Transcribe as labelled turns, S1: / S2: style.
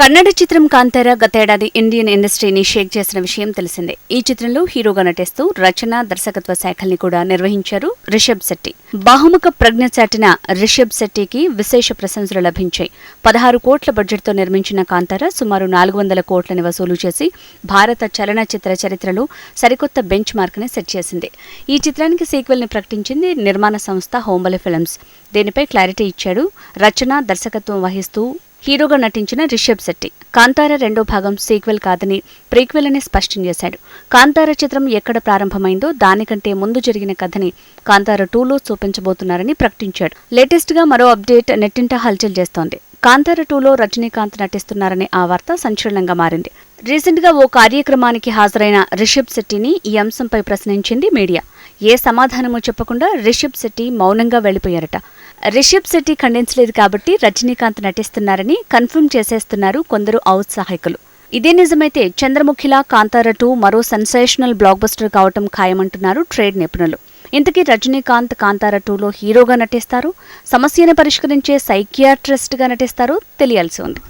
S1: కన్నడ చిత్రం కాంతార గతేడాది ఇండియన్ ఇండస్ట్రీని షేక్ చేసిన విషయం తెలిసిందే. ఈ చిత్రంలో హీరోగా నటిస్తూ రచన దర్శకత్వ శాఖల్ని కూడా నిర్వహించారు రిషబ్ శెట్టి. బాహుముఖ ప్రజ్ఞ చాటిన రిషబ్ శెట్టికి విశేష ప్రశంసలు లభించాయి. పదహారు కోట్ల బడ్జెట్తో నిర్మించిన కాంతార సుమారు నాలుగు వందల కోట్లని వసూలు చేసి భారత చలనచిత్ర చరిత్రలో సరికొత్త బెంచ్ మార్క్ని సెట్ చేసింది. ఈ చిత్రానికి సీక్వెల్ని ప్రకటించింది నిర్మాణ సంస్థ హోంబలి ఫిల్మ్స్. దీనిపై క్లారిటీ ఇచ్చాడు రచన దర్శకత్వం వహిస్తూ హీరోగా నటించిన రిషబ్ శెట్టి. కాంతార రెండో భాగం సీక్వెల్ కాదని ప్రీక్వెల్ అని స్పష్టం చేశాడు. కాంతార చిత్రం ఎక్కడ ప్రారంభమైందో దానికంటే ముందు జరిగిన కథని కాంతార టూలో చూపించబోతున్నారని ప్రకటించాడు. లేటెస్ట్గా మరో అప్డేట్ నెట్టింట హల్చల్ చేస్తోంది. కాంతార టూలో రజనీకాంత్ నటిస్తున్నారనే ఆ వార్త సంచలనంగా మారింది. రీసెంట్గా ఓ కార్యక్రమానికి హాజరైన రిషబ్ శెట్టిని ఈ అంశంపై ప్రశ్నించింది మీడియా. ఏ సమాధానమూ చెప్పకుండా రిషబ్ శెట్టి మౌనంగా వెళ్ళిపోయారట. రిషబ్ శెట్టి ఖండించలేదు కాబట్టి రజనీకాంత్ నటిస్తున్నారని కన్ఫర్మ్ చేసేస్తున్నారు కొందరు ఔత్సాహికులు ఇదే నిజమైతే చంద్రముఖిలా కాంతార టూ మరో సెన్సేషనల్ బ్లాక్ బస్టర్ కావటం ఖాయమంటున్నారు ట్రేడ్ నిపుణులు. ఇంతకీ రజనీకాంత్ కాంతార టూలో హీరోగా నటిస్తారు? సమస్యను పరిష్కరించే సైకియాట్రిస్ట్గా నటిస్తారు? తెలియాల్సి ఉంది.